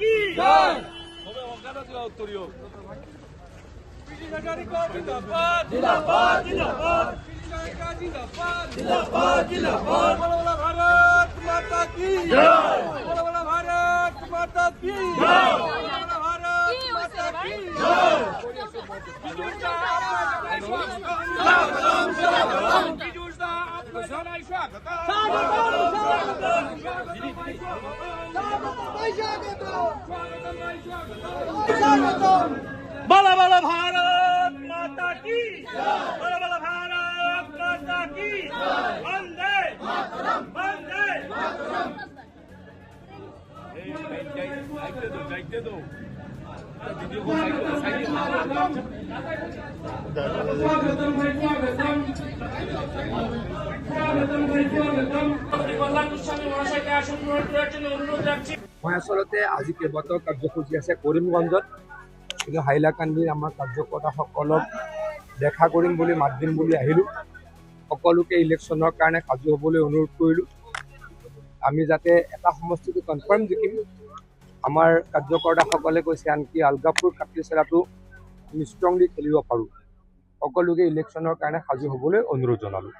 কি হবে অজ্ঞাত ছিল উত্তরীয় জিন্দাবাদ জিন্দাবাদ জিন্দাবাদ জিন্দাবাদ বলো বলো ভারত মাতা কি জয়। বলো বলো ভারত মাতা কি জয়। বলো বলো ভারত মাতা কি বলো বলো ভারত মাতা কি বলো বলো ভারত মাতা কি বন্দে বন্দে কল্যাণ গোস্বামী আসন গ্রহণ করার জন্য অনুরোধ রাখছি। মই আচলতে আজি কেইবাটাও কাৰ্যসূচী আছে কৰিমগঞ্জত কিন্তু হাইলাকান্দিৰ আমাৰ কাৰ্যকৰ্তাসকলক দেখা কৰিম বুলি মাত দিম বুলি আহিলোঁ। সকলোকে ইলেকশ্যনৰ কাৰণে সাজু হ'বলৈ অনুৰোধ কৰিলোঁ। আমি যাতে এটা সমষ্টিটো কনফাৰ্ম জিকিম আমাৰ কাৰ্যকৰ্তাসকলে কৈছে আনকি আলগাপুৰ কাটিচেৰাটো আমি ষ্ট্ৰংলি খেলিব পাৰোঁ। সকলোকে ইলেকশ্যনৰ কাৰণে সাজু হ'বলৈ অনুৰোধ জনালোঁ।